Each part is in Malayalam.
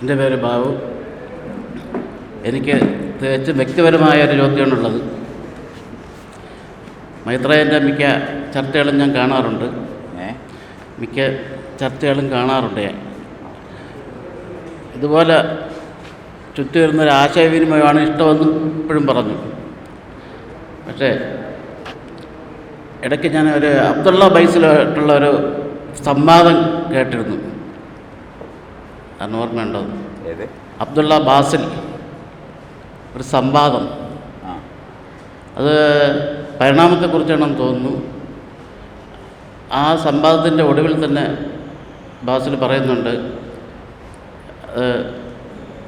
എന്റെ പേര് ബാബു. എനിക്ക് തികച്ചും വ്യക്തിപരമായ ഒരു ചോദ്യമാണുള്ളത്. മൈത്രേയന്റെ മിക്ക ചർച്ചകളും ഞാൻ കാണാറുണ്ട്. മിക്ക ചർച്ചകളും കാണാറുണ്ട് ഞാൻ. ഇതുപോലെ ചുറ്റി വരുന്നൊരു ആശയവിനിമയമാണ് ഇഷ്ടമെന്ന് ഇപ്പോഴും പറഞ്ഞു. പക്ഷേ ഇടയ്ക്ക് ഞാൻ ഒരു അബ്ദുള്ള ബൈസിലായിട്ടുള്ള ഒരു സംവാദം കേട്ടിരുന്നു. അതിന് ഓർമ്മയുണ്ടോ ഏത്? അബ്ദുള്ള ബാസിൽ ഒരു സംവാദം. അത് പരിണാമത്തെക്കുറിച്ചാണെന്ന് തോന്നുന്നു. ആ സംവാദത്തിന്റെ ഒടുവിൽ തന്നെ ബാസിൽ പറയുന്നുണ്ട്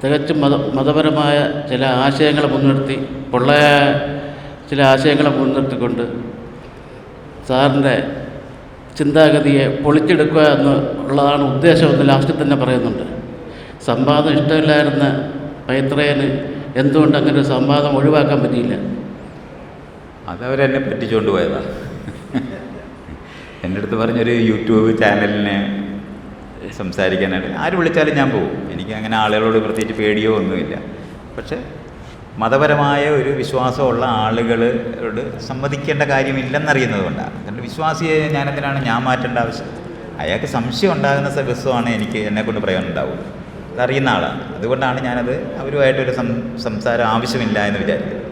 തികച്ചും മത മതപരമായ ചില ആശയങ്ങളെ മുൻനിർത്തി പൊള്ളയ ചില ആശയങ്ങളെ മുൻനിർത്തിക്കൊണ്ട് സാറിന്റെ ചിന്താഗതിയെ പൊളിച്ചെടുക്കുക എന്ന് ഉള്ളതാണ് ഉദ്ദേശമെന്ന് ലാസ്റ്റിൽ തന്നെ പറയുന്നുണ്ട്. സംവാദം ഇഷ്ടമില്ലായിരുന്ന പൈത്രയന് എന്തുകൊണ്ട് അങ്ങനെ ഒരു സംവാദം ഒഴിവാക്കാൻ പറ്റിയില്ല? അതവരെന്നെ പറ്റിച്ചുകൊണ്ട് പോയതാ. എന്റെ അടുത്ത് പറഞ്ഞൊരു യൂട്യൂബ് ചാനലിനെ സംസാരിക്കാനായിട്ട് ആര് വിളിച്ചാലും ഞാൻ പോകും എനിക്ക് അങ്ങനെ ആളുകളോട് പ്രത്യേകിച്ച് പേടിയോ ഒന്നുമില്ല. പക്ഷേ മതപരമായ ഒരു വിശ്വാസമുള്ള ആളുകളോട് സമ്മതിക്കേണ്ട കാര്യമില്ലെന്നറിയുന്നത് കൊണ്ടാണ് കാരണം വിശ്വാസിയെ ഞാനെന്തിനാണ് ഞാൻ മാറ്റേണ്ട ആവശ്യം? അയാൾക്ക് സംശയം ഉണ്ടാകുന്ന ദിവസമാണ് എനിക്ക് എന്നെക്കൊണ്ട് പ്രയോജനം ഉണ്ടാവുള്ളൂ അതറിയുന്ന ആളാണ്. അതുകൊണ്ടാണ് ഞാനത് അവരുമായിട്ടൊരു സം സംസാരം ആവശ്യമില്ല എന്ന് വിചാരിക്കുന്നത്.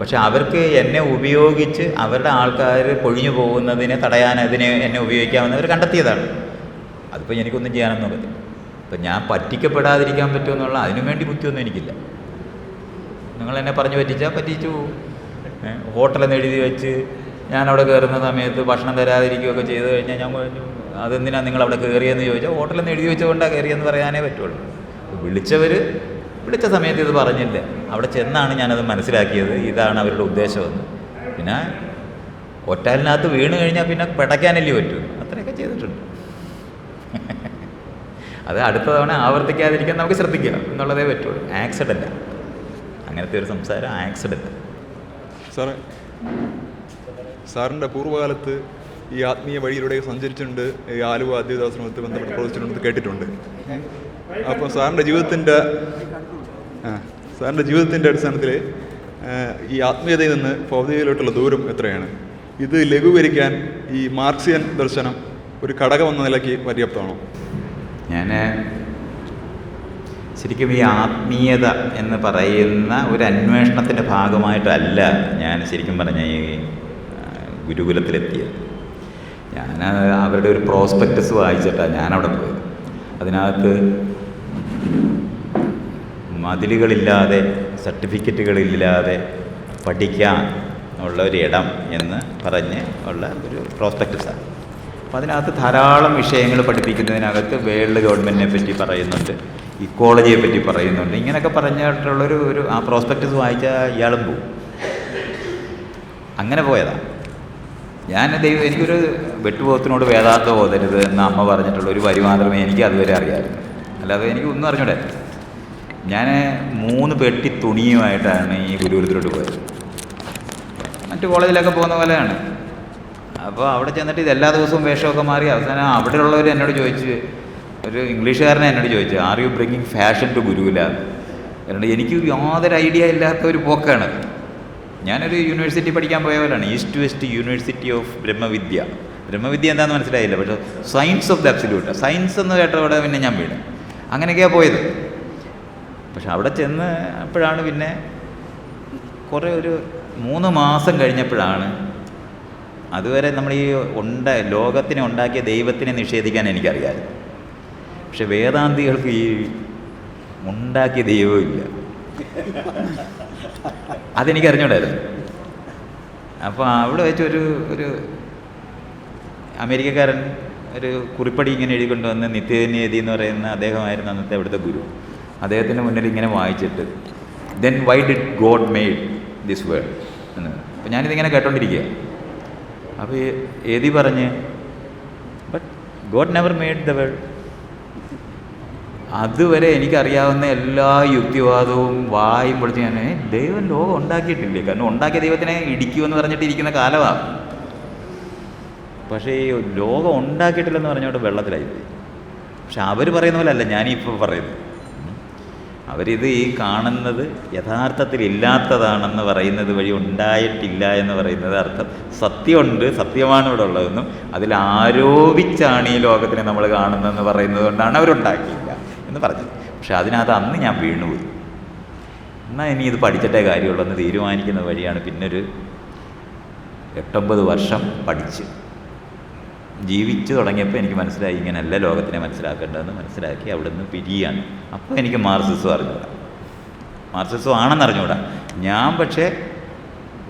പക്ഷെ അവർക്ക് എന്നെ ഉപയോഗിച്ച് അവരുടെ ആൾക്കാർ പൊഴിഞ്ഞു പോകുന്നതിനെ തടയാൻ അതിനെ എന്നെ ഉപയോഗിക്കാമെന്ന് അവർ കണ്ടെത്തിയതാണ്. അതിപ്പോൾ എനിക്കൊന്നും ചെയ്യാനൊന്നും പറ്റില്ല അപ്പം ഞാൻ പറ്റിക്കപ്പെടാതിരിക്കാൻ പറ്റുമെന്നുള്ള അതിനു വേണ്ടി ബുദ്ധിയൊന്നും എനിക്കില്ല. നിങ്ങൾ എന്നെ പറഞ്ഞു പറ്റിച്ചാൽ പറ്റിച്ചു ഹോട്ടലെന്ന് എഴുതി വെച്ച് ഞാൻ അവിടെ കയറുന്ന സമയത്ത് ഭക്ഷണം തരാതിരിക്കുകയൊക്കെ ചെയ്ത് കഴിഞ്ഞാൽ ഞാൻ പറഞ്ഞു അതെന്തിനാണ് നിങ്ങൾ അവിടെ കയറിയെന്ന് ചോദിച്ചാൽ ഹോട്ടലെന്ന് എഴുതി വെച്ചുകൊണ്ടാണ് കയറിയെന്ന് പറയാനേ പറ്റുള്ളൂ. വിളിച്ചവർ വിളിച്ച സമയത്ത് ഇത് പറഞ്ഞില്ല. അവിടെ ചെന്നാണ് ഞാനത് മനസ്സിലാക്കിയത്. ഇതാണ് അവരുടെ ഉദ്ദേശമെന്ന്. പിന്നെ ഒറ്റാലിനകത്ത് വീണ് കഴിഞ്ഞാൽ പിന്നെ പിടയ്ക്കാനല്ലേ പറ്റൂ. അത്രയൊക്കെ ചെയ്തിട്ടുണ്ട്. അത് അടുത്ത തവണ ആവർത്തിക്കാതിരിക്കാൻ നമുക്ക് ശ്രദ്ധിക്കുക എന്നുള്ളതേ പറ്റുള്ളൂ. ആക്സിഡന്റ് അങ്ങനത്തെ ഒരു സംസാരം ആക്സിഡന്റ് സാറേ സാറിന്റെ പൂർവകാലത്ത് ഈ ആത്മീയ വഴിയിലൂടെ സഞ്ചരിച്ചിട്ടുണ്ട്. ഈ ആലുവ അദ്വൈതാശ്രമത്തിൽ ബന്ധപ്പെട്ട് പ്രവർത്തിച്ചിട്ടുണ്ട് കേട്ടിട്ടുണ്ട്. അപ്പോൾ സാറിന്റെ ജീവിതത്തിന്റെ ആ സാറിന്റെ ജീവിതത്തിന്റെ അടിസ്ഥാനത്തിൽ ഈ ആത്മീയതയിൽ നിന്ന് ഭൗതികയിലോട്ടുള്ള ദൂരം എത്രയാണ്? ഇത് ലഘൂകരിക്കാൻ ഈ മാർക്സിയൻ ദർശനം ഒരു ഘടകം എന്ന നിലയ്ക്ക് പര്യാപ്തമാണോ? ഞാൻ ശരിക്കും ഈ ആത്മീയത എന്ന് പറയുന്ന ഒരു അന്വേഷണത്തിന്റെ ഭാഗമായിട്ടല്ല ഞാൻ ശരിക്കും പറഞ്ഞ ഈ ഗുരുകുലത്തിലെത്തിയത്. ഞാൻ അവരുടെ ഒരു പ്രോസ്പെക്ടസ് വായിച്ചിട്ടാണ് ഞാനവിടെ പോയത്. അതിനകത്ത് മതിലുകളില്ലാതെ സർട്ടിഫിക്കറ്റുകളില്ലാതെ പഠിക്കാൻ ഉള്ള ഒരു ഇടം എന്ന് പറഞ്ഞ് ഉള്ള ഒരു പ്രോസ്പെക്ടസാണ് അപ്പോൾ അതിനകത്ത് ധാരാളം വിഷയങ്ങൾ പഠിപ്പിക്കുന്നതിനകത്ത് വേൾഡ് ഗവൺമെന്റിനെ പറ്റി പറയുന്നുണ്ട് ഇക്കോളജിയെ പറ്റി പറയുന്നുണ്ട്. ഇങ്ങനെയൊക്കെ പറഞ്ഞിട്ടുള്ളൊരു ഒരു ആ പ്രോസ്പെക്ടസ് വായിച്ചാൽ ഇയാളും പോവും. അങ്ങനെ പോയതാണ് ഞാൻ ദൈവം എനിക്കൊരു വെട്ടുപോകത്തിനോട് വേദാന്തം ഓതരുത് എന്ന് അമ്മ പറഞ്ഞിട്ടുള്ള ഒരു വരി മാത്രമേ എനിക്ക് അതുവരെ അറിയാമായിരുന്നു അല്ലാതെ എനിക്ക് ഒന്നും അറിഞ്ഞൂടെ. ഞാൻ മൂന്ന് പെട്ടി തുണിയുമായിട്ടാണ് ഈ ഗുരുകുലത്തിലോട്ട് പോയത്. മറ്റു കോളേജിലൊക്കെ പോകുന്ന പോലെയാണ്. അപ്പോൾ അവിടെ ചെന്നിട്ട് ഇത് എല്ലാ ദിവസവും വേഷമൊക്കെ മാറി അവസാനം അവിടെയുള്ളവർ എന്നോട് ചോദിച്ച് ഒരു ഇംഗ്ലീഷുകാരനെ എന്നോട് ചോദിച്ചു are you bringing fashion to gurukula? കാരണം എനിക്ക് യാതൊരു ഐഡിയ ഇല്ലാത്ത ഒരു പോക്കാണ്. ഞാനൊരു യൂണിവേഴ്സിറ്റി പഠിക്കാൻ പോയ പോലെയാണ് east west university of Brahmavidya ബ്രഹ്മവിദ്യ എന്താണെന്ന് മനസ്സിലായില്ല പക്ഷേ science of the absolute science എന്ന് കേട്ടവിടെ പിന്നെ ഞാൻ വീണ്. അങ്ങനെയൊക്കെയാണ് പോയത്. പക്ഷെ അവിടെ ചെന്ന് അപ്പോഴാണ് പിന്നെ കുറേ ഒരു മൂന്ന് മാസം കഴിഞ്ഞപ്പോഴാണ് അതുവരെ നമ്മൾ ഈ ഉണ്ട ലോകത്തിനെ ഉണ്ടാക്കിയ ദൈവത്തിനെ നിഷേധിക്കാൻ എനിക്കറിയാമായിരുന്നു. പക്ഷെ വേദാന്തികൾക്ക് ഈ ഉണ്ടാക്കിയ ദൈവമില്ല. അതെനിക്ക് അറിഞ്ഞൂടായിരുന്നു. അപ്പോൾ അവിടെ വെച്ച് ഒരു ഒരു അമേരിക്കക്കാരൻ ഒരു കുറിപ്പടി ഇങ്ങനെ എഴുതിക്കൊണ്ട് വന്ന് നിത്യനിയതി എന്ന് പറയുന്ന അദ്ദേഹമായിരുന്നു അന്നത്തെ അവിടുത്തെ ഗുരു. അദ്ദേഹത്തിന്റെ മുന്നിൽ ഇങ്ങനെ വായിച്ചിട്ട് then why did God made this world എന്ന്. അപ്പോൾ ഞാനിതിങ്ങനെ കേട്ടോണ്ടിരിക്കുക അപ്പോൾ ഏതി പറഞ്ഞ് but God never made the world അതുവരെ എനിക്കറിയാവുന്ന എല്ലാ യുക്തിവാദവും വായും ഞാൻ ദൈവം ലോകം ഉണ്ടാക്കിയിട്ടില്ലേ? കാരണം ഉണ്ടാക്കിയ ദൈവത്തിനെ ഇടിക്കുമെന്ന് പറഞ്ഞിട്ട് ഇരിക്കുന്ന കാലമാണ് പക്ഷേ ഈ ലോകം ഉണ്ടാക്കിയിട്ടില്ലെന്ന് പറഞ്ഞുകൊണ്ട് വെള്ളത്തിലായി പക്ഷെ അവർ പറയുന്ന പോലെ അല്ല ഞാനിപ്പോൾ പറയുന്നത്. അവരിത് ഈ കാണുന്നത് യഥാർത്ഥത്തിൽ ഇല്ലാത്തതാണെന്ന് പറയുന്നത് വഴി ഉണ്ടായിട്ടില്ല എന്ന് പറയുന്നത് അർത്ഥം. സത്യമുണ്ട് സത്യമാണ് ഇവിടെ ഉള്ളതെന്നും അതിൽ ആരോപിച്ചാണ് ഈ ലോകത്തിനെ നമ്മൾ കാണുന്നതെന്ന് പറയുന്നത് കൊണ്ടാണ് അവരുണ്ടാക്കിയില്ല എന്ന് പറഞ്ഞത് പക്ഷെ അതിനകത്ത് അന്ന് ഞാൻ വീണുപോയി എന്നാൽ ഇനി ഇത് പഠിച്ചിട്ടേ കാര്യമുള്ളൂ എന്ന് തീരുമാനിക്കുന്ന വഴിയാണ് പിന്നൊരു എട്ടൊമ്പത് വർഷം പഠിച്ച്. ജീവിച്ചു തുടങ്ങിയപ്പോൾ എനിക്ക് മനസ്സിലായി ഇങ്ങനെയല്ല ലോകത്തിനെ മനസ്സിലാക്കേണ്ടതെന്ന് മനസ്സിലാക്കി അവിടെ നിന്ന് പിരിയാണ്. അപ്പോൾ എനിക്ക് മാർസിസം അറിഞ്ഞുകൂടാ മാർസിസം ആണെന്ന് അറിഞ്ഞുകൂടാ ഞാൻ പക്ഷേ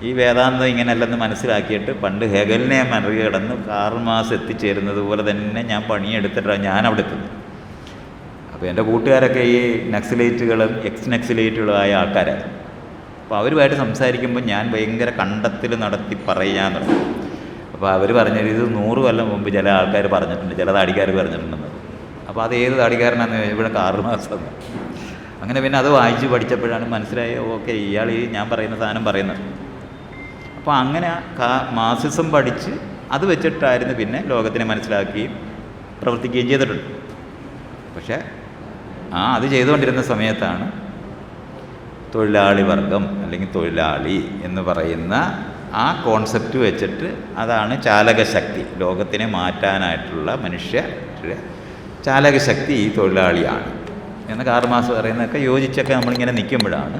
ഈ വേദാന്തം ഇങ്ങനെയല്ലെന്ന് മനസ്സിലാക്കിയിട്ട് പണ്ട് ഹെഗലിനെ മറികടന്ന് കാർമാസ് എത്തിച്ചേരുന്നത് പോലെ തന്നെ ഞാൻ പണിയെടുത്തിട്ടാണ് ഞാൻ അവിടെ എത്തുന്നത്. അപ്പോൾ എന്റെ കൂട്ടുകാരൊക്കെ ഈ നക്സലേറ്റുകളും എക്സ് നക്സലേറ്റുകളും ആയ ആൾക്കാരായിരുന്നു അപ്പോൾ അവരുമായിട്ട് സംസാരിക്കുമ്പോൾ ഞാൻ ഭയങ്കര കണ്ടെത്തൽ നടത്തി തുടങ്ങി അപ്പോൾ അവർ പറഞ്ഞത് ഇത് നൂറ് കൊല്ലം മുമ്പ് ചില ആൾക്കാർ പറഞ്ഞിട്ടുണ്ട് ചില താടിക്കാർ പറഞ്ഞിട്ടുണ്ടെന്ന്. അപ്പോൾ അത് ഏത് താടിക്കാരനാണെന്ന് ഇവിടെ ആറ് മാസം അങ്ങനെ പിന്നെ അത് വായിച്ച് പഠിച്ചപ്പോഴാണ് മനസ്സിലായത് ഓക്കെ ഇയാൾ ഈ ഞാൻ പറയുന്ന സാധനം പറയുന്നത്. അപ്പോൾ അങ്ങനെ മാസിസം പഠിച്ച് അത് വെച്ചിട്ടായിരുന്നു പിന്നെ ലോകത്തിനെ മനസ്സിലാക്കുകയും പ്രവർത്തിക്കുകയും ചെയ്തിട്ടുണ്ട്. പക്ഷേ ആ അത് ചെയ്തുകൊണ്ടിരുന്ന സമയത്താണ് തൊഴിലാളി വർഗം അല്ലെങ്കിൽ തൊഴിലാളി എന്ന് പറയുന്ന ആ കോൺസെപ്റ്റ് വെച്ചിട്ട് അതാണ് ചാലകശക്തി. ലോകത്തിനെ മാറ്റാനായിട്ടുള്ള മനുഷ്യ ചാലകശക്തി ഈ തൊഴിലാളിയാണ്. എന്ന് കാർമാസ് പറയുന്നതൊക്കെ യോജിച്ചൊക്കെ നമ്മളിങ്ങനെ നിൽക്കുമ്പോഴാണ്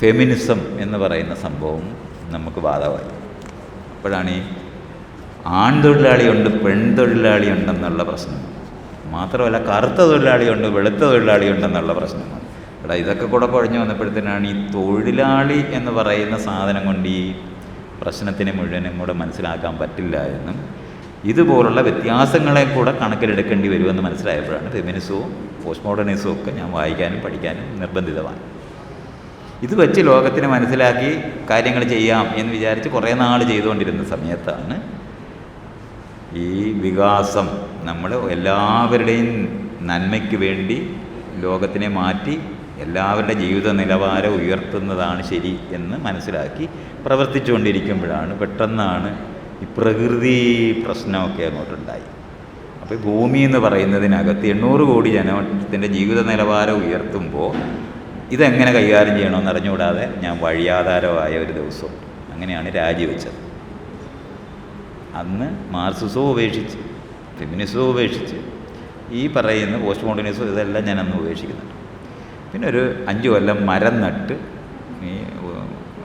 ഫെമിനിസം എന്ന് പറയുന്ന സംഭവം നമുക്ക് ബാധകമായി. അപ്പോഴാണ് ഈ ആൺതൊഴിലാളിയുണ്ട് പെൺതൊഴിലാളിയുണ്ടെന്നുള്ള പ്രശ്നം. മാത്രമല്ല കറുത്ത തൊഴിലാളിയുണ്ട് വെളുത്ത തൊഴിലാളിയുണ്ടെന്നുള്ള പ്രശ്നമാണ് എടാ ഇതൊക്കെ കൂടെ കുഴഞ്ഞു വന്നപ്പോഴത്തേനാണ് ഈ തൊഴിലാളി എന്ന് പറയുന്ന സാധനം കൊണ്ട് ഈ പ്രശ്നത്തിന് മുഴുവനും കൂടെ മനസ്സിലാക്കാൻ പറ്റില്ല എന്നും ഇതുപോലുള്ള വ്യത്യാസങ്ങളെ കൂടെ കണക്കിലെടുക്കേണ്ടി വരുമെന്ന് മനസ്സിലായപ്പോഴാണ് ഫെമിനിസവും പോസ്റ്റ് മോഡേണിസവും ഒക്കെ ഞാൻ വായിക്കാനും പഠിക്കാനും നിർബന്ധിതമാണ്. ഇത് വെച്ച് ലോകത്തിന് മനസ്സിലാക്കി കാര്യങ്ങൾ ചെയ്യാം എന്ന് വിചാരിച്ച് കുറേ നാൾ ചെയ്തുകൊണ്ടിരുന്ന സമയത്താണ് ഈ വികാസം നമ്മൾ എല്ലാവരുടെയും നന്മയ്ക്ക് വേണ്ടി ലോകത്തിനെ മാറ്റി എല്ലാവരുടെ ജീവിത നിലവാരം ഉയർത്തുന്നതാണ് ശരി എന്ന് മനസ്സിലാക്കി പ്രവർത്തിച്ചുകൊണ്ടിരിക്കുമ്പോഴാണ് പെട്ടെന്നാണ് ഈ പ്രകൃതി പ്രശ്നമൊക്കെ അങ്ങോട്ടുണ്ടായി. അപ്പോൾ ഭൂമി എന്ന് പറയുന്നതിനകത്ത് എണ്ണൂറ് കോടി ജനത്തിന്റെ ജീവിത നിലവാരം ഉയർത്തുമ്പോൾ ഇതെങ്ങനെ കൈകാര്യം ചെയ്യണമെന്ന് അറിഞ്ഞുകൂടാതെ ഞാൻ വഴിയാധാരമായ ഒരു ദിവസം അങ്ങനെയാണ് രാജിവെച്ചത്. അന്ന് മാർസിസവും ഉപേക്ഷിച്ച് ഫെമിനിസവും ഉപേക്ഷിച്ച് ഈ പറയുന്ന പോസ്റ്റ് മോഡേണിസവും ഇതെല്ലാം ഞാൻ അന്ന് ഉപേക്ഷിക്കുന്നുണ്ട്. പിന്നെ ഒരു അഞ്ച് കൊല്ലം മരം നട്ട് ഈ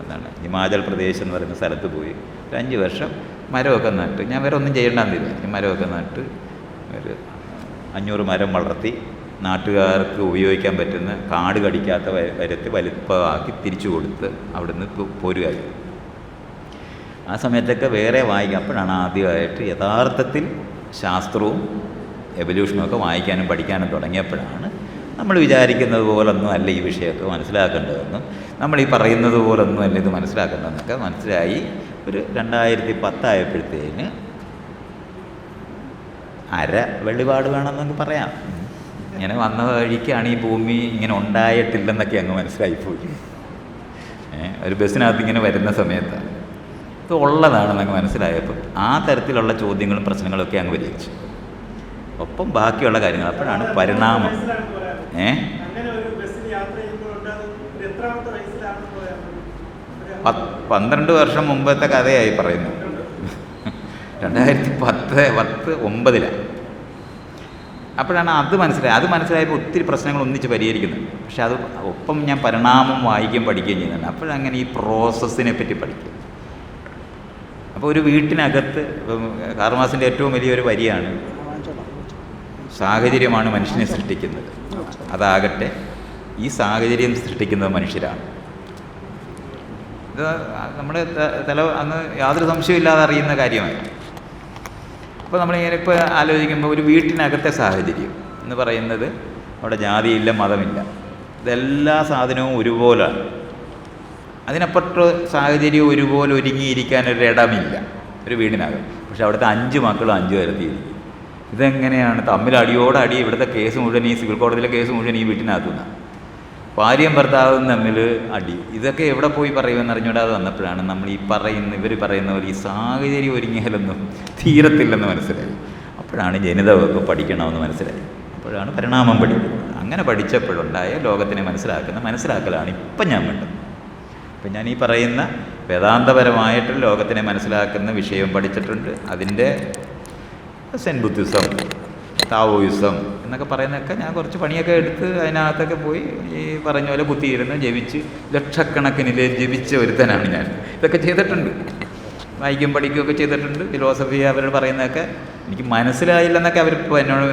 എന്താണ് ഹിമാചൽ പ്രദേശ് എന്ന് പറയുന്ന സ്ഥലത്ത് പോയി. ഒരു അഞ്ച് വർഷം മരമൊക്കെ നട്ട്. ഞാൻ വേറെ ഒന്നും ചെയ്യേണ്ടെന്നില്ല ഈ മരമൊക്കെ നട്ട് ഒരു അഞ്ഞൂറ് മരം വളർത്തി നാട്ടുകാർക്ക് ഉപയോഗിക്കാൻ പറ്റുന്ന കാട് കടിക്കാത്ത വരത്ത് വലിപ്പമാക്കി തിരിച്ചു കൊടുത്ത് അവിടുന്ന് പോരുകയായിരുന്നു. ആ സമയത്തൊക്കെ വേറെ വായിക്കും. അപ്പോഴാണ് ആദ്യമായിട്ട് യഥാർത്ഥത്തിൽ ശാസ്ത്രവും എവല്യൂഷനും ഒക്കെ വായിക്കാനും പഠിക്കാനും തുടങ്ങിയപ്പോഴാണ് നമ്മൾ വിചാരിക്കുന്നത് പോലൊന്നും അല്ല ഈ വിഷയമൊക്കെ മനസ്സിലാക്കേണ്ടതെന്നും നമ്മൾ ഈ പറയുന്നത് പോലൊന്നും അല്ല ഇത് മനസ്സിലാക്കേണ്ടതെന്നൊക്കെ മനസ്സിലായി. ഒരു രണ്ടായിരത്തി പത്തായപ്പോഴത്തേന് അര വെളിപാട് വേണമെന്നൊക്കെ പറയാം. ഇങ്ങനെ വന്ന വഴിക്കാണ് ഈ ഭൂമി ഇങ്ങനെ ഉണ്ടായിട്ടില്ലെന്നൊക്കെ അങ്ങ് മനസ്സിലായിപ്പോയി. ഒരു ബസ്സിനകത്ത് ഇങ്ങനെ വരുന്ന സമയത്താണ്. ഇത് ഉള്ളതാണെന്നങ്ങ് മനസ്സിലായപ്പോൾ ആ തരത്തിലുള്ള ചോദ്യങ്ങളും പ്രശ്നങ്ങളൊക്കെ അങ്ങ് വിജയിച്ചു ഒപ്പം ബാക്കിയുള്ള കാര്യങ്ങൾ അപ്പോഴാണ് പരിണാമം. ഏ? പന്ത്രണ്ട് വർഷം മുമ്പത്തെ കഥയായി പറയുന്നു. രണ്ടായിരത്തി പത്ത് പത്ത് ഒമ്പതിലാണ് അപ്പോഴാണ് അത് മനസ്സിലായത് അത് മനസ്സിലായപ്പോൾ ഒത്തിരി പ്രശ്നങ്ങൾ ഒന്നിച്ച് പരിഹരിക്കുന്നുണ്ട്. പക്ഷെ അത് ഒപ്പം ഞാൻ പരിണാമം വായിക്കുകയും പഠിക്കുകയും ചെയ്യുന്നുണ്ട്. അപ്പോഴങ്ങനെ ഈ പ്രോസസ്സിനെ പറ്റി പഠിക്കും. അപ്പോൾ ഒരു വീട്ടിനകത്ത് കാർമാസിന്റെ ഏറ്റവും വലിയൊരു വരിയാണ് സാഹചര്യമാണ് മനുഷ്യനെ സൃഷ്ടിക്കുന്നത്. അതാകട്ടെ ഈ സാഹചര്യം സൃഷ്ടിക്കുന്നത് മനുഷ്യരാണ്. ഇത് നമ്മുടെ തല അന്ന് യാതൊരു സംശയമില്ലാതെ അറിയുന്ന കാര്യമാണ്. അപ്പോൾ നമ്മളിങ്ങനെ ഇപ്പോൾ ആലോചിക്കുമ്പോൾ ഒരു വീട്ടിനകത്തെ സാഹചര്യം എന്ന് പറയുന്നത് അവിടെ ജാതിയില്ല മതമില്ല. ഇതെല്ലാ സാധനവും ഒരുപോലാണ്. അതിനപ്പുറത്ത് സാഹചര്യം ഒരുപോലെ ഒരുങ്ങിയിരിക്കാൻ ഒരു ഇടമില്ല. ഒരു വീടിനകം. പക്ഷെ അവിടുത്തെ അഞ്ച് മക്കളും അഞ്ച് തരത്തിയിരിക്കും ഇതെങ്ങനെയാണ്? തമ്മിൽ അടിയോടടി അടി ഇവിടുത്തെ കേസ് മുഴുവൻ ഈ സിവിൽ കോടതിയിലെ കേസ് മുഴുവൻ ഈ വീട്ടിനകത്തുനിന്നാണ്. ഭാര്യയും ഭർത്താവും തമ്മിൽ അടി. ഇതൊക്കെ എവിടെ പോയി പറയുമെന്ന് അറിഞ്ഞൂടാതെ വന്നപ്പോഴാണ് നമ്മൾ ഈ പറയുന്ന ഇവർ പറയുന്ന പോലെ ഈ സാഹചര്യം ഒരുങ്ങിയാലൊന്നും തീരത്തില്ലെന്ന് മനസ്സിലായി. അപ്പോഴാണ് ജനിതമൊക്കെ പഠിക്കണമെന്ന് മനസ്സിലായി. അപ്പോഴാണ് പരിണാമം പഠിക്കുന്നത് അങ്ങനെ പഠിച്ചപ്പോഴുണ്ടായ ലോകത്തിനെ മനസ്സിലാക്കുന്ന മനസ്സിലാക്കലാണ് ഇപ്പം ഞാൻ വേണ്ടത്. ഇപ്പം ഞാൻ ഈ പറയുന്ന വേദാന്തപരമായിട്ട് ലോകത്തിനെ മനസ്സിലാക്കുന്ന വിഷയം പഠിച്ചിട്ടുണ്ട്. അതിന്റെ സെൻ ബുദ്ധിസം താവോയിസം എന്നൊക്കെ പറയുന്നതൊക്കെ ഞാൻ കുറച്ച് പണിയൊക്കെ എടുത്ത് അതിനകത്തൊക്കെ പോയി ഈ പറഞ്ഞ പോലെ കുത്തിയിരുന്ന് ജപിച്ച് ലക്ഷക്കണക്കിന് ജപിച്ച ഒരുത്തനാണ് ഞാൻ. ഇതൊക്കെ ചെയ്തിട്ടുണ്ട്. വായിക്കും പഠിക്കുകയൊക്കെ ചെയ്തിട്ടുണ്ട്. ഫിലോസഫി അവർ പറയുന്നതൊക്കെ എനിക്ക് മനസ്സിലായില്ലെന്നൊക്കെ അവർ എന്നോട്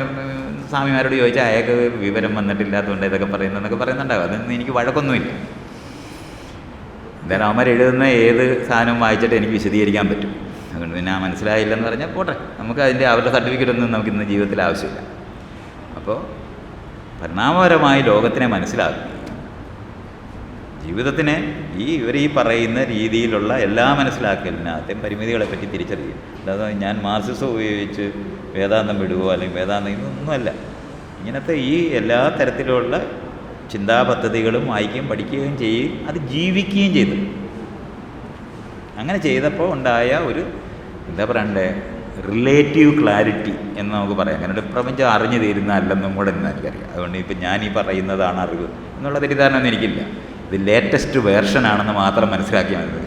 സ്വാമിമാരോട് ചോദിച്ചാൽ അയാൾക്ക് വിവരം വന്നിട്ടില്ലാത്തതുകൊണ്ട് ഇതൊക്കെ പറയുന്നതെന്നൊക്കെ പറയുന്നുണ്ടാവും. അതൊന്നും എനിക്ക് വഴക്കൊന്നുമില്ല. എന്തായാലും അവന്മാർ എഴുതുന്ന ഏത് സാധനവും വായിച്ചിട്ട് എനിക്ക് വിശദീകരിക്കാൻ പറ്റും. അതുകൊണ്ട് പിന്നെ മനസ്സിലായില്ലെന്ന് പറഞ്ഞാൽ പോട്ടെ. നമുക്ക് അതിന്റെ അവരുടെ സർട്ടിഫിക്കറ്റ് ഒന്നും നമുക്ക് ഇന്ന് ജീവിതത്തിൽ ആവശ്യമില്ല. അപ്പോൾ പരിണാമപരമായി ലോകത്തിനെ മനസ്സിലാക്കുക. ജീവിതത്തിനെ ഈ ഇവർ ഈ പറയുന്ന രീതിയിലുള്ള എല്ലാ മനസ്സിലാക്കലിനകത്തെയും പരിമിതികളെ പറ്റി തിരിച്ചറിയും അല്ലാതെ ഞാൻ മാർസിസം ഉപയോഗിച്ച് വേദാന്തം വിടുകയോ അല്ലെങ്കിൽ വേദാന്തം ഇതൊന്നുമല്ല. ഇങ്ങനത്തെ ഈ എല്ലാ തരത്തിലുള്ള ചിന്താ പദ്ധതികളും വായിക്കുകയും പഠിക്കുകയും ചെയ്യുകയും അത് ജീവിക്കുകയും ചെയ്തു. അങ്ങനെ ചെയ്തപ്പോൾ ഉണ്ടായ ഒരു എന്താ പറയണ്ടേ റിലേറ്റീവ് ക്ലാരിറ്റി എന്ന് നമുക്ക് പറയാം. അങ്ങനെ ഒരു പ്രപഞ്ചം അറിഞ്ഞു തീരുന്ന അല്ലെന്നും കൂടെ എന്ന് എനിക്കറിയാം അതുകൊണ്ട് ഇപ്പം ഞാൻ ഈ പറയുന്നതാണ് അറിവ് എന്നുള്ള തെറ്റിദ്ധാരണ ഒന്നും എനിക്കില്ല. ഇത് ലേറ്റസ്റ്റ് വേർഷനാണെന്ന് മാത്രം മനസ്സിലാക്കിയാൽ മതി.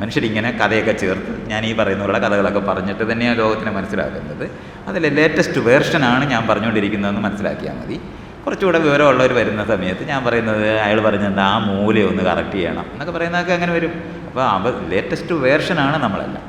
മനുഷ്യരിങ്ങനെ കഥയൊക്കെ ചേർത്ത് ഞാൻ ഈ പറയുന്ന പോലെ കഥകളൊക്കെ പറഞ്ഞിട്ട് തന്നെയാണ് ലോകത്തിനെ മനസ്സിലാക്കുന്നത് അതിലെ ലേറ്റസ്റ്റ് വേർഷനാണ് ഞാൻ പറഞ്ഞുകൊണ്ടിരിക്കുന്നതെന്ന് മനസ്സിലാക്കിയാൽ മതി. കുറച്ചുകൂടെ വിവരമുള്ളവർ വരുന്ന സമയത്ത് ഞാൻ പറയുന്നത് അയാൾ പറഞ്ഞത് ആ മൂല ഒന്ന് കറക്റ്റ് ചെയ്യണം എന്നൊക്കെ പറയുന്നതൊക്കെ അങ്ങനെ വരും. അപ്പോൾ അവ ലേറ്റസ്റ്റ് വേർഷനാണ് നമ്മളെല്ലാം.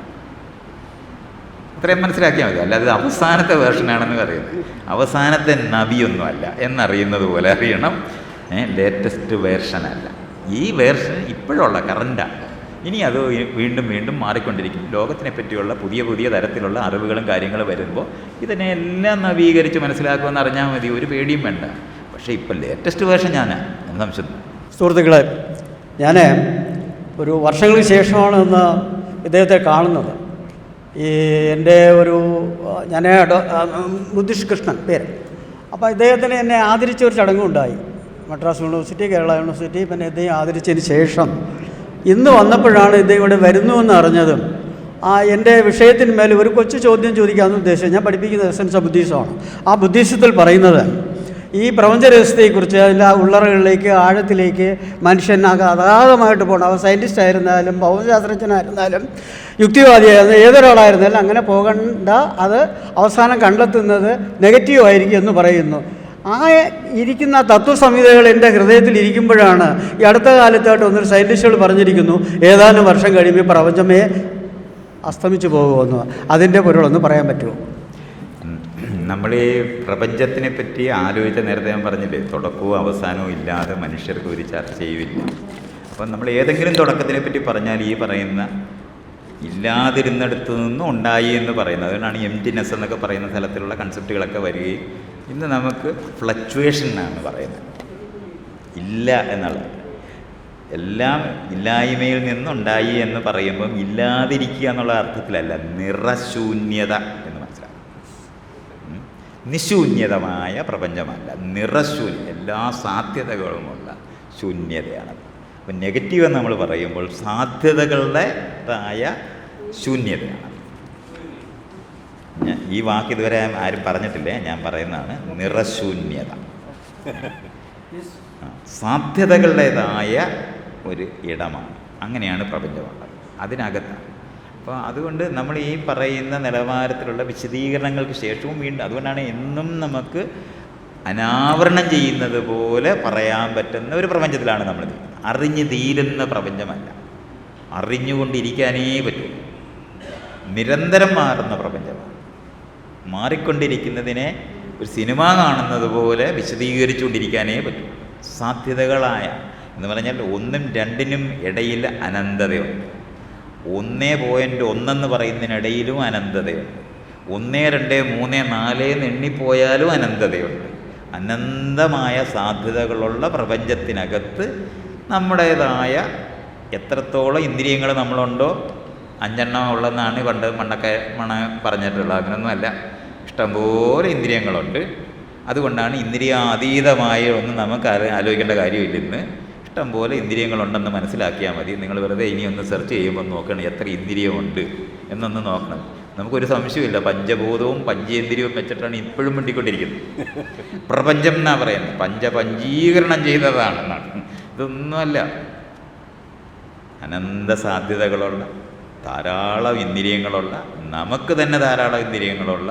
അത്രയും മനസ്സിലാക്കിയാൽ മതി. അല്ലാതെ അവസാനത്തെ വേർഷനാണെന്ന് പറയുന്നത്. അവസാനത്തെ നബിയൊന്നുമല്ല എന്നറിയുന്നത് പോലെ അറിയണം. ലേറ്റസ്റ്റ് വേർഷനല്ല ഈ വേർഷൻ ഇപ്പോഴുള്ള കറണ്ടാണ് ഇനി അത് വീണ്ടും വീണ്ടും മാറിക്കൊണ്ടിരിക്കും. ലോകത്തിനെ പറ്റിയുള്ള പുതിയ പുതിയ തരത്തിലുള്ള അറിവുകളും കാര്യങ്ങളും വരുമ്പോൾ ഇതിനെ എല്ലാം നവീകരിച്ച് മനസ്സിലാക്കുമെന്ന് അറിഞ്ഞാൽ മതി. ഒരു പേടിയും വേണ്ട. പക്ഷേ ഇപ്പം ലേറ്റസ്റ്റ് വേർഷൻ ഞാനാണ് എന്ന് സംശയം? സുഹൃത്തുക്കളെ ഞാൻ ഒരു വർഷങ്ങൾക്ക് ശേഷമാണ് ഇന്ന് ഇദ്ദേഹത്തെ കാണുന്നത്. ഈ എന്റെ ഒരു ഞാൻ ബുദ്ധിഷ് കൃഷ്ണൻ പേര്. അപ്പോൾ ഇദ്ദേഹത്തിന് എന്നെ ആദരിച്ച ഒരു ചടങ്ങുണ്ടായി മദ്രാസ് യൂണിവേഴ്സിറ്റി കേരള യൂണിവേഴ്സിറ്റി പിന്നെ ഇദ്ദേഹം ആദരിച്ചതിന് ശേഷം ഇന്ന് വന്നപ്പോഴാണ് ഇദ്ദേഹം ഇവിടെ വരുന്നു എന്ന് അറിഞ്ഞത്. ആ എന്റെ വിഷയത്തിന്മേൽ ഒരു കൊച്ചു ചോദ്യം ചോദിക്കാമെന്ന് ഉദ്ദേശിച്ചത്. ഞാൻ പഠിപ്പിക്കുന്ന എസൻസ് ബുദ്ധിസമാണ്. ആ ബുദ്ധിസത്തിൽ പറയുന്നത് ഈ പ്രപഞ്ചരഹസ്യത്തെക്കുറിച്ച് ആ ഉള്ളറകളിലേക്ക് ആഴത്തിലേക്ക് മനുഷ്യൻ അഗ- അഗാധമായിട്ട് പോകണം. അവ സയന്റിസ്റ്റ് ആയിരുന്നാലും ഭൗമശാസ്ത്രജ്ഞനായിരുന്നാലും യുക്തിവാദിയായിരുന്നാലും ഏതൊരാളായിരുന്നാലും അങ്ങനെ പോകണ്ട അത് അവസാനം കണ്ടെത്തുന്നത് നെഗറ്റീവ് ആയിരിക്കും എന്ന് പറയുന്നു. ആ ഇരിക്കുന്ന തത്വസംഹിതകൾ എന്റെ ഹൃദയത്തിൽ ഇരിക്കുമ്പോഴാണ് ഈ അടുത്ത കാലത്തായിട്ട് ഒന്നൊരു സയന്റിസ്റ്റുകൾ പറഞ്ഞിരിക്കുന്നു ഏതാനും വർഷം കഴിയുമ്പോൾ പ്രപഞ്ചമേ അസ്തമിച്ചു പോകുമെന്ന്. അതിന്റെ പൊരുളൊന്ന് പറയാൻ പറ്റുമോ? നമ്മൾ ഈ പ്രപഞ്ചത്തിനെ പറ്റി ആലോചിച്ച നേരത്തെ ഞാൻ പറഞ്ഞില്ലേ തുടക്കവും അവസാനവും ഇല്ലാതെ മനുഷ്യർക്ക് ഒരു ചർച്ചയുമില്ല അപ്പം നമ്മൾ ഏതെങ്കിലും തുടക്കത്തിനെ പറ്റി പറഞ്ഞാൽ ഈ പറയുന്ന ഇല്ലാതിരുന്നിടത്തു നിന്നും ഉണ്ടായി എന്ന് പറയുന്നത്. അതുകൊണ്ടാണ് എംറ്റിനെസ് എന്നൊക്കെ പറയുന്ന സ്ഥലത്തിലുള്ള കൺസെപ്റ്റുകളൊക്കെ വരികയും ഇന്ന് നമുക്ക് ഫ്ലക്ച്വേഷൻ എന്നാണ് പറയുന്നത്. ഇല്ല എന്നുള്ളത് എല്ലാം ഇല്ലായ്മയിൽ നിന്നുണ്ടായി എന്ന് പറയുമ്പം ഇല്ലാതിരിക്കുക എന്നുള്ള അർത്ഥത്തിലല്ല നിറശൂന്യത എന്ന് മനസ്സിലാക്കും. നിശൂന്യതമായ പ്രപഞ്ചമല്ല നിറശൂന്യ എല്ലാ സാധ്യതകളുമുള്ള ശൂന്യതയാണ്. അപ്പം നെഗറ്റീവ് എന്ന് നമ്മൾ പറയുമ്പോൾ സാധ്യതകളുടേതായ ശൂന്യതയാണ്. ഈ വാക്ക് ഇതുവരെ ആരും പറഞ്ഞിട്ടില്ലേ? ഞാൻ പറയുന്നതാണ് നിറശൂന്യത. സാധ്യതകളുടേതായ ഒരു ഇടമാണ്. അങ്ങനെയാണ് പ്രപഞ്ചമുള്ളത് അതിനകത്താണ് അപ്പോൾ അതുകൊണ്ട് നമ്മൾ ഈ പറയുന്ന നിലവാരത്തിലുള്ള വിശദീകരണങ്ങൾക്ക് ശേഷവും വീണ്ടും അതുകൊണ്ടാണ് എന്നും നമുക്ക് അനാവരണം ചെയ്യുന്നത് പോലെ പറയാൻ പറ്റുന്ന ഒരു പ്രപഞ്ചത്തിലാണ് നമ്മൾ അറിഞ്ഞു തീരുന്ന പ്രപഞ്ചമല്ല. അറിഞ്ഞുകൊണ്ടിരിക്കാനേ പറ്റൂ. നിരന്തരം മാറുന്ന പ്രപഞ്ചമാണ്. മാറിക്കൊണ്ടിരിക്കുന്നതിനെ ഒരു സിനിമ കാണുന്നത് പോലെ വിശദീകരിച്ചുകൊണ്ടിരിക്കാനേ പറ്റൂ. സാധ്യതകളായ എന്ന് പറഞ്ഞാൽ ഒന്നും രണ്ടിനും ഇടയിൽ അനന്തതയുണ്ട്. ഒന്നേ പോയിന്റ് ഒന്നെന്ന് പറയുന്നതിനിടയിലും അനന്തതയുണ്ട്. ഒന്നേ രണ്ട് മൂന്ന് നാല് എണ്ണിപ്പോയാലും അനന്തതയുണ്ട്. അനന്തമായ സാധ്യതകളുള്ള പ്രപഞ്ചത്തിനകത്ത് നമ്മുടേതായ എത്രത്തോളം ഇന്ദ്രിയങ്ങൾ നമ്മളുണ്ടോ അഞ്ചെണ്ണം ഉള്ളതെന്നാണ് പണ്ട് പണ്ടൊക്കെ മണ പറഞ്ഞിട്ടുള്ളത്. അങ്ങനൊന്നുമല്ല. ഇഷ്ടംപോലെ ഇന്ദ്രിയങ്ങളുണ്ട്. അതുകൊണ്ടാണ് ഇന്ദ്രിയാതീതമായ ഒന്നും നമുക്ക് ആലോ- ആലോചിക്കേണ്ട കാര്യമില്ല ഇന്ന്. ഇഷ്ടംപോലെ ഇന്ദ്രിയങ്ങളുണ്ടെന്ന് മനസ്സിലാക്കിയാൽ മതി. നിങ്ങൾ വെറുതെ ഇനി ഒന്ന് സെർച്ച് ചെയ്യുമ്പോൾ നോക്കണം എത്ര ഇന്ദ്രിയമുണ്ട് എന്നൊന്ന് നോക്കണം. നമുക്കൊരു സംശയമില്ല പഞ്ചഭൂതവും പഞ്ചേന്ദ്രിയവും വെച്ചിട്ടാണ് ഇപ്പോഴും മിണ്ടിക്കൊണ്ടിരിക്കുന്നത്. പ്രപഞ്ചം എന്നാ പറയുന്നത്? പഞ്ചപഞ്ചീകരണം ചെയ്തതാണെന്നാണ്. ഇതൊന്നുമല്ല. അനന്ത സാധ്യതകളുള്ള ധാരാളം ഇന്ദ്രിയങ്ങളുള്ള നമുക്ക് തന്നെ ധാരാളം ഇന്ദ്രിയങ്ങളുള്ള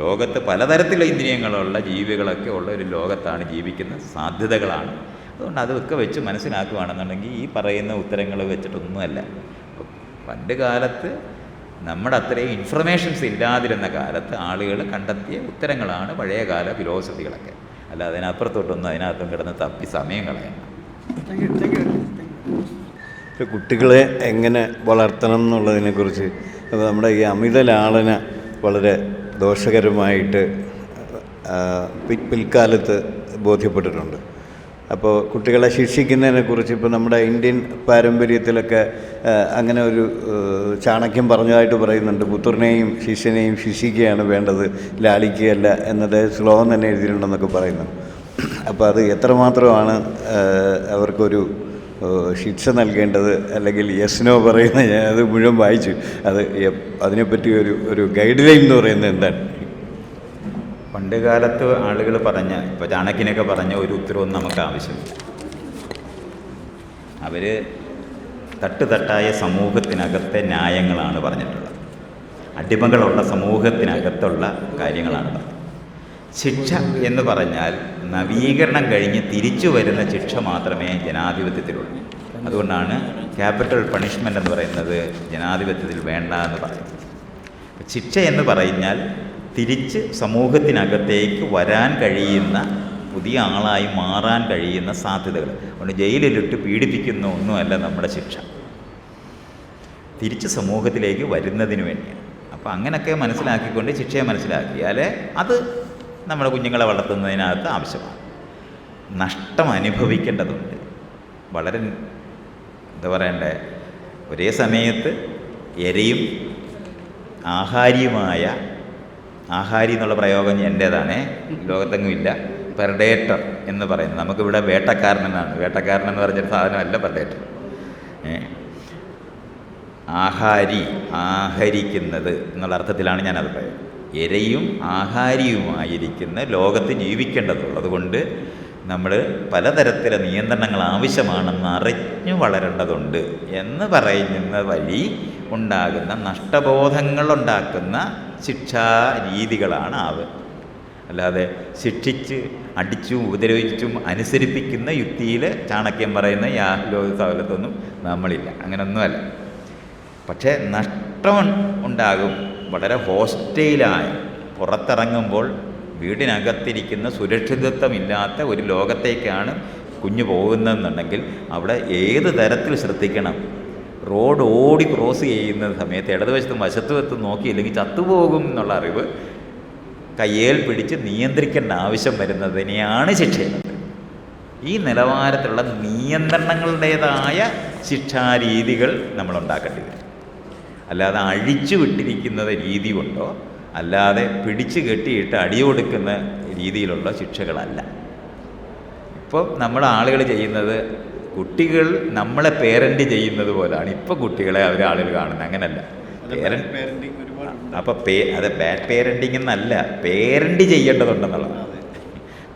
ലോകത്ത് പലതരത്തിലുള്ള ഇന്ദ്രിയങ്ങളുള്ള ജീവികളൊക്കെ ഉള്ള ഒരു ലോകത്താണ് ജീവിക്കുന്ന സാധ്യതകളാണ്. അതുകൊണ്ട് അതൊക്കെ വെച്ച് മനസ്സിലാക്കുകയാണെന്നുണ്ടെങ്കിൽ ഈ പറയുന്ന ഉത്തരങ്ങൾ വെച്ചിട്ടൊന്നുമല്ല. പണ്ട് കാലത്ത് നമ്മുടെ അത്രയും ഇൻഫർമേഷൻസ് ഇല്ലാതിരുന്ന കാലത്ത് ആളുകൾ കണ്ടെത്തിയ ഉത്തരങ്ങളാണ് പഴയകാല ഫിലോസഫികളൊക്കെ അല്ല അതിനപ്പുറത്തോട്ടൊന്നും അതിനകത്തും കിടന്ന് തപ്പി സമയം കളയണം ഇപ്പൊ കുട്ടികളെ എങ്ങനെ വളർത്തണം എന്നുള്ളതിനെക്കുറിച്ച് നമ്മുടെ ഈ അമിത ലാളന വളരെ ദോഷകരമായിട്ട് പിൽക്കാലത്ത് ബോധ്യപ്പെട്ടിട്ടുണ്ട്. അപ്പോൾ കുട്ടികളെ ശിക്ഷിക്കുന്നതിനെക്കുറിച്ച് ഇപ്പോൾ നമ്മുടെ ഇന്ത്യൻ പാരമ്പര്യത്തിലൊക്കെ അങ്ങനെ ഒരു ചാണക്യം പറഞ്ഞതായിട്ട് പറയുന്നുണ്ട്. പുത്രനെയും ശിഷ്യനെയും ശിക്ഷിക്കുകയാണ് വേണ്ടത്. ലാളിക്കുകയല്ല എന്നത് ശ്ലോകം തന്നെ എഴുതിയിട്ടുണ്ടെന്നൊക്കെ പറയുന്നു. അപ്പോൾ അത് എത്രമാത്രമാണ് അവർക്കൊരു ശിക്ഷ നൽകേണ്ടത് അല്ലെങ്കിൽ യെസ് നോ പറയുന്ന ഞാൻ അത് മുഴുവൻ വായിച്ചു. അത് അതിനെപ്പറ്റി ഒരു ഒരു ഗൈഡ് ലൈൻ എന്ന് പറയുന്നത് എന്താണ്? പണ്ട് കാലത്ത് ആളുകൾ പറഞ്ഞ ഇപ്പോൾ ചാണക്കിനൊക്കെ പറഞ്ഞ ഒരു ഉത്തരവൊന്നും നമുക്ക് ആവശ്യമില്ല. അവർ തട്ടുതട്ടായ സമൂഹത്തിനകത്തെ ന്യായങ്ങളാണ് പറഞ്ഞിട്ടുള്ളത്. അടിമകളുള്ള സമൂഹത്തിനകത്തുള്ള കാര്യങ്ങളാണ് പറഞ്ഞത്. ശിക്ഷ എന്ന് പറഞ്ഞാൽ നവീകരണം കഴിഞ്ഞ് തിരിച്ചു വരുന്ന ശിക്ഷ മാത്രമേ ജനാധിപത്യത്തിലുള്ളൂ. അതുകൊണ്ടാണ് ക്യാപിറ്റൽ പണിഷ്മെന്റ് എന്ന് പറയുന്നത് ജനാധിപത്യത്തിൽ വേണ്ട എന്ന് പറയുന്നത്. ശിക്ഷ എന്ന് പറഞ്ഞാൽ തിരിച്ച് സമൂഹത്തിനകത്തേക്ക് വരാൻ കഴിയുന്ന പുതിയ ആളായി മാറാൻ കഴിയുന്ന സാധ്യതകൾ. അതുകൊണ്ട് ജയിലിലിട്ട് പീഡിപ്പിക്കുന്ന ഒന്നുമല്ല നമ്മുടെ ശിക്ഷ. തിരിച്ച് സമൂഹത്തിലേക്ക് വരുന്നതിന് വേണ്ടിയാണ്. അപ്പോൾ അങ്ങനെയൊക്കെ മനസ്സിലാക്കിക്കൊണ്ട് ശിക്ഷയെ മനസ്സിലാക്കിയാൽ അത് നമ്മുടെ കുഞ്ഞുങ്ങളെ വളർത്തുന്നതിനകത്ത് ആവശ്യമാണ്. നഷ്ടം അനുഭവിക്കേണ്ടതുണ്ട്. വളരെ എന്താ പറയണ്ടേ? ഒരേ സമയത്ത് എരയും ആഹാരിയുമായ ആഹാരി എന്നുള്ള പ്രയോഗം എന്റേതാണ് ലോകത്തെങ്ങും ഇല്ല പെർഡേറ്റർ എന്ന് പറയുന്നത്. നമുക്കിവിടെ വേട്ടക്കാരനെന്നാണ്. വേട്ടക്കാരൻ എന്ന് പറഞ്ഞൊരു സാധനമല്ല പെർഡേറ്റർ ആഹാരി ആഹരിക്കുന്നത് എന്നുള്ള അർത്ഥത്തിലാണ് ഞാനത് പറയുന്നത്. ഇരയും ആഹാരിയുമായിരിക്കുന്ന ലോകത്ത് ജീവിക്കേണ്ടതുള്ളത് കൊണ്ട് നമ്മൾ പലതരത്തിലെ നിയന്ത്രണങ്ങൾ ആവശ്യമാണെന്ന് അറിഞ്ഞു വളരേണ്ടതുണ്ട് എന്ന് പറയുന്ന വഴി ഉണ്ടാകുന്ന നഷ്ടബോധങ്ങളുണ്ടാക്കുന്ന ശിക്ഷാ രീതികളാണ് ആവ് അല്ലാതെ ശിക്ഷിച്ച് അടിച്ചും ഉപദ്രവിച്ചും അനുസരിപ്പിക്കുന്ന യുക്തിയിൽ ചാണക്യം പറയുന്ന യാ ലോക സകലത്തൊന്നും നമ്മളില്ല. അങ്ങനെയൊന്നുമല്ല പക്ഷേ നഷ്ടം ഉണ്ടാകും. വളരെ ഹോസ്റ്റൈലായ പുറത്തിറങ്ങുമ്പോൾ വീടിനകത്തിരിക്കുന്ന സുരക്ഷിതത്വമില്ലാത്ത ഒരു ലോകത്തേക്കാണ് കുഞ്ഞു പോകുന്നതെന്നുണ്ടെങ്കിൽ അവിടെ ഏത് തരത്തിൽ ശ്രദ്ധിക്കണം? റോഡ് ഓടി ക്രോസ് ചെയ്യുന്ന സമയത്ത് ഇടതുവശത്തും വശത്തുവത്തും നോക്കിയില്ലെങ്കിൽ ചത്തുപോകും എന്നുള്ള അറിവ് കയ്യേൽ പിടിച്ച് നിയന്ത്രിക്കേണ്ട ആവശ്യം വരുന്നതിനെയാണ് ശിക്ഷയുന്നത് ഈ നിലവാരത്തിലുള്ള നിയന്ത്രണങ്ങളുടേതായ ശിക്ഷാരീതികൾ നമ്മൾ ഉണ്ടാക്കേണ്ടി വരും. അല്ലാതെ അഴിച്ചു വിട്ടിരിക്കുന്നത് രീതി കൊണ്ടോ അല്ലാതെ പിടിച്ചു കെട്ടിയിട്ട് അടിയൊടുക്കുന്ന രീതിയിലുള്ള ശിക്ഷകളല്ല. ഇപ്പോൾ നമ്മൾ ആളുകൾ ചെയ്യുന്നത് കുട്ടികൾ നമ്മളെ പേരന്റ് ചെയ്യുന്നത് പോലാണ്. ഇപ്പോൾ കുട്ടികളെ അവർ ആളുകൾ കാണുന്നത്. അങ്ങനല്ല. അപ്പോൾ പേ അത് ബാഡ് പേരന്റിങ് എന്നല്ല. പേരന്റ് ചെയ്യേണ്ടതുണ്ടെന്നുള്ളതാണ്.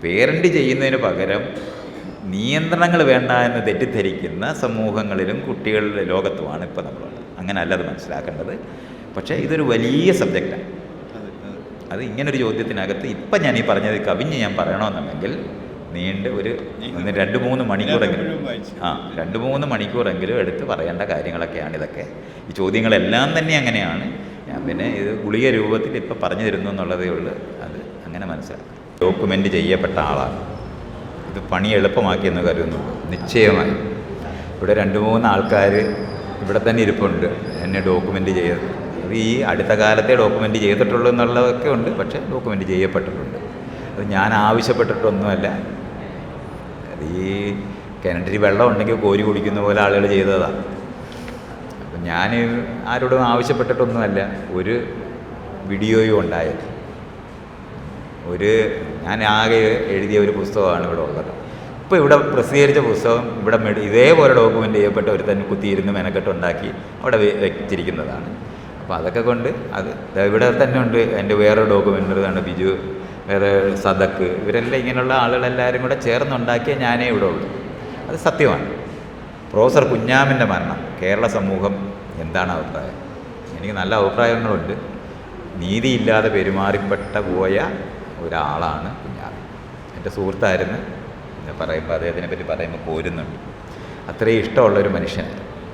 പേരന്റ് ചെയ്യുന്നതിന് പകരം നിയന്ത്രണങ്ങൾ വേണ്ട എന്ന് തെറ്റിദ്ധരിക്കുന്ന സമൂഹങ്ങളിലും കുട്ടികളുടെ ലോകത്തുമാണ് ഇപ്പോൾ നമ്മളുള്ളത് അങ്ങനെ അല്ല അത് മനസ്സിലാക്കേണ്ടത്. പക്ഷേ ഇതൊരു വലിയ സബ്ജക്റ്റാണ് അത് ഇങ്ങനൊരു ചോദ്യത്തിനകത്ത് ഇപ്പം ഞാൻ ഈ പറഞ്ഞത് കവിഞ്ഞ് ഞാൻ പറയണമെന്നുണ്ടെങ്കിൽ നീണ്ട് ഒരു രണ്ട് മൂന്ന് മണിക്കൂറെങ്കിലും ആ രണ്ട് മൂന്ന് മണിക്കൂറെങ്കിലും എടുത്ത് പറയേണ്ട കാര്യങ്ങളൊക്കെയാണ് ഇതൊക്കെ. ഈ ചോദ്യങ്ങളെല്ലാം തന്നെ അങ്ങനെയാണ്. ഞാൻ പിന്നെ ഇത് ഗുളിക രൂപത്തിൽ ഇപ്പം പറഞ്ഞു തരുന്നു എന്നുള്ളതേ ഉള്ളൂ. അത് അങ്ങനെ മനസ്സിലാക്കാം. ഡോക്യുമെന്റ് ചെയ്യപ്പെട്ട ആളാണ്. ഇത് പണി എളുപ്പമാക്കിയെന്ന് കരുതുന്നു നിശ്ചയമായി. ഇവിടെ രണ്ട് മൂന്ന് ആൾക്കാർ ഇവിടെ തന്നെ ഇരിപ്പുണ്ട്. എന്നെ ഡോക്യുമെന്റ് ചെയ്ത് ഈ അടുത്ത കാലത്തെ ഡോക്യുമെന്റ് ചെയ്തിട്ടുള്ളൂ എന്നുള്ളതൊക്കെ ഉണ്ട്. പക്ഷേ ഡോക്യുമെന്റ് ചെയ്യപ്പെട്ടിട്ടുണ്ട്. അത് ഞാൻ ആവശ്യപ്പെട്ടിട്ടൊന്നുമല്ല. അത് ഈ കിണറ്റിൽ വെള്ളം ഉണ്ടെങ്കിൽ കോരി കുടിക്കുന്ന പോലെ ആളുകൾ ചെയ്തതാണ് അപ്പം ഞാൻ ആരോടും ആവശ്യപ്പെട്ടിട്ടൊന്നുമല്ല. ഒരു വീഡിയോയും ഉണ്ടായത് ഒരു ഞാൻ ആകെ എഴുതിയ ഒരു പുസ്തകമാണ് ഇവിടെ ഉള്ളത്. ഇപ്പോൾ ഇവിടെ പ്രസിദ്ധീകരിച്ച പുസ്തകം ഇവിടെ മെഡി ഇതേപോലെ ഡോക്യുമെന്റ് ചെയ്യപ്പെട്ട ഒരു തന്നെ കുത്തിയിരുന്ന് മെനക്കെട്ടുണ്ടാക്കി അവിടെ വെച്ചിരിക്കുന്നതാണ്. അപ്പോൾ അതൊക്കെ കൊണ്ട് അത് ഇവിടെ തന്നെ ഉണ്ട്. എന്റെ വേറെ ഡോക്യുമെന്ററി ആണ് ബിജു വേറെ സദക്ക് ഇവരെല്ലാം ഇങ്ങനെയുള്ള ആളുകളെല്ലാവരും കൂടെ ചേർന്നുണ്ടാക്കിയ ഞാനേ ഇവിടെ ഉള്ളൂ. അത് സത്യമാണ്. പ്രൊഫസർ കുഞ്ഞാമിന്റെ മരണം കേരള സമൂഹം എന്താണ് അഭിപ്രായം? എനിക്ക് നല്ല അഭിപ്രായങ്ങളുണ്ട്. നീതിയില്ലാതെ പെരുമാറിപ്പെട്ട പോയ ഒരാളാണ് കുഞ്ഞാമി. എന്റെ സുഹൃത്തായിരുന്നു പറയുമ്പോൾ അദ്ദേഹത്തിനെ പറ്റി പറയുമ്പോൾ പോരുന്നുണ്ട്. അത്രയും ഇഷ്ടമുള്ളൊരു മനുഷ്യൻ.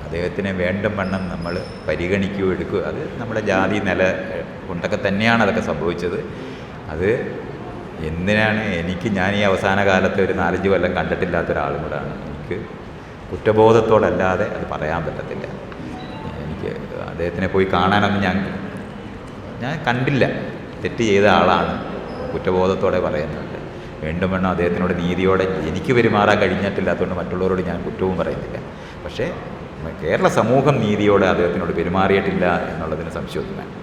അദ്ദേഹത്തിനെ വേണ്ടും വണ്ണം നമ്മൾ പരിഗണിക്കുകയോ എടുക്കുകയോ അത് നമ്മുടെ ജാതി നില കൊണ്ടൊക്കെ തന്നെയാണ് അതൊക്കെ സംഭവിച്ചത്. അത് എന്തിനാണ് എനിക്ക് ഞാൻ ഈ അവസാന കാലത്ത് ഒരു നാലഞ്ച് കൊല്ലം കണ്ടിട്ടില്ലാത്ത ഒരാളും കൂടാണ്. എനിക്ക് കുറ്റബോധത്തോടല്ലാതെ അത് പറയാൻ പറ്റത്തില്ല. എനിക്ക് അദ്ദേഹത്തിനെ പോയി കാണാനൊന്നും ഞാൻ ഞാൻ കണ്ടില്ല. തെറ്റ് ചെയ്ത ആളാണ് കുറ്റബോധത്തോടെ പറയുന്നുണ്ട് വീണ്ടും വേണം അദ്ദേഹത്തിനോട് നീതിയോടെ എനിക്ക് പെരുമാറാൻ കഴിഞ്ഞിട്ടില്ലാത്തതുകൊണ്ട് മറ്റുള്ളവരോട് ഞാൻ കുറ്റവും പറയുന്നില്ല. പക്ഷേ കേരള സമൂഹം നീതിയോടെ അദ്ദേഹത്തിനോട് പെരുമാറിയിട്ടില്ല എന്നുള്ളതിന് സംശയമൊന്നുമില്ല.